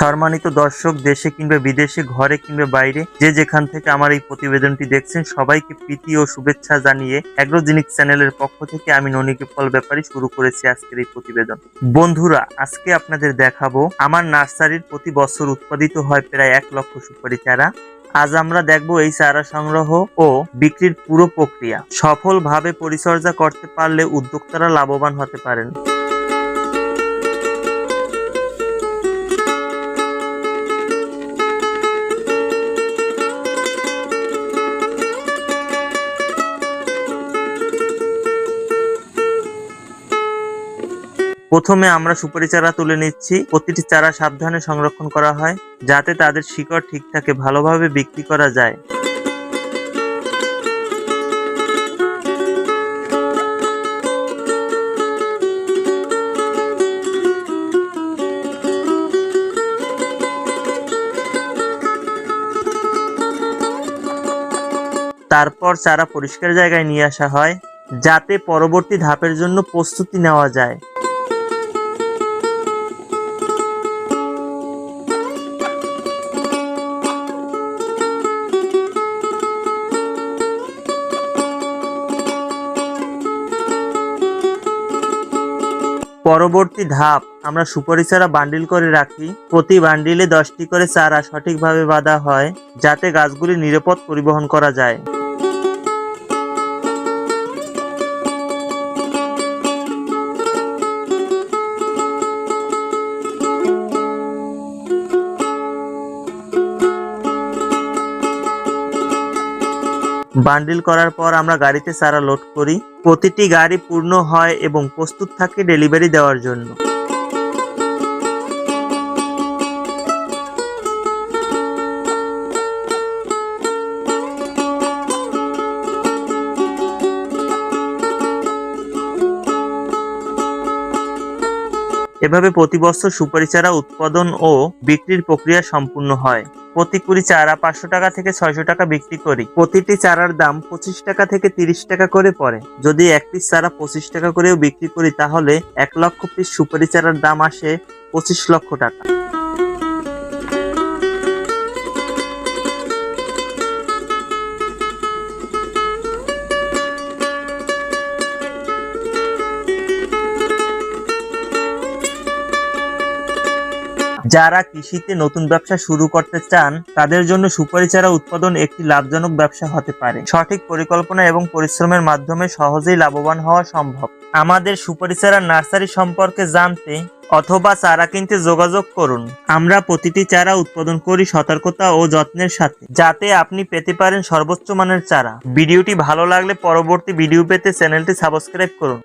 সম্মানিত দর্শক, দেশে কিংবা বিদেশে, ঘরে কিংবা বাইরে, যে যেখান থেকে আমার এই প্রতিবেদনটি দেখছেন, সবাইকে প্রীতি ও শুভেচ্ছা জানিয়ে অ্যাগ্রোজিনিক চ্যানেলের পক্ষ থেকে আমি ননিকে ফল ব্যাপারে শুরু করেছি আজকের এই প্রতিবেদন। বন্ধুরা, আজকে আপনাদের দেখাবো, আমার নার্সারির প্রতি বছর উৎপাদিত হয় প্রায় এক লক্ষ সুপারি চারা। আজ আমরা দেখব এই চারা সংগ্রহ ও বিক্রির পুরো প্রক্রিয়া। সফলভাবে পরিচর্যা করতে পারলে উদ্যোক্তারা লাভবান হতে পারেন। প্রথমে আমরা সুপারি চারা তুলে নিচ্ছি। প্রতিটি চারা সাবধানে সংরক্ষণ করা হয়, যাতে তাদের শিকড় ঠিক থাকে, ভালোভাবে বিক্রি করা যায়। তারপর চারা পরিষ্কার জায়গায় নিয়ে আসা হয়, যাতে পরবর্তী ধাপের জন্য প্রস্তুতি নেওয়া যায়। পরবর্তী ধাপ আমরা সুপারি চারা বান্ডিল করে রাখি। প্রতি বান্ডিলে দশটি করে চারা সঠিকভাবে বাঁধা হয়, যাতে গাছগুলি নিরাপদ পরিবহন করা যায়। বান্ডিল করার পর আমরা গাড়িতে সারা লোড করি। প্রতিটি গাড়ি পূর্ণ হয় এবং প্রস্তুত থাকে ডেলিভারি দেওয়ার জন্য। এভাবে প্রতি বছর সুপারি চারা উৎপাদন ও বিক্রির প্রক্রিয়া সম্পূর্ণ হয়। প্রতি কুড়ি চারা পাঁচশো টাকা থেকে ছয়শো টাকা বিক্রি করি। প্রতিটি চারার দাম পঁচিশ টাকা থেকে তিরিশ টাকা করে পড়ে। যদি এক পিস চারা পঁচিশ টাকা করেও বিক্রি করি, তাহলে এক লক্ষ পিস সুপারি চারার দাম আসে পঁচিশ লক্ষ টাকা। যারা কৃষিতে নতুন ব্যবসা শুরু করতে চান, তাদের জন্য সুপারি চারা উৎপাদন একটি লাভজনক ব্যবসা হতে পারে। সঠিক পরিকল্পনা এবং পরিশ্রমের মাধ্যমে সহজেই লাভবান হওয়া সম্ভব। আমাদের সুপারি চারা নার্সারি সম্পর্কে জানতে অথবা চারা কিনতে যোগাযোগ করুন। আমরা প্রতিটি চারা উৎপাদন করি সতর্কতা ও যত্নের সাথে, যাতে আপনি পেতে পারেন সর্বোচ্চ মানের চারা। ভিডিওটি ভালো লাগলে পরবর্তী ভিডিও পেতে চ্যানেলটি সাবস্ক্রাইব করুন।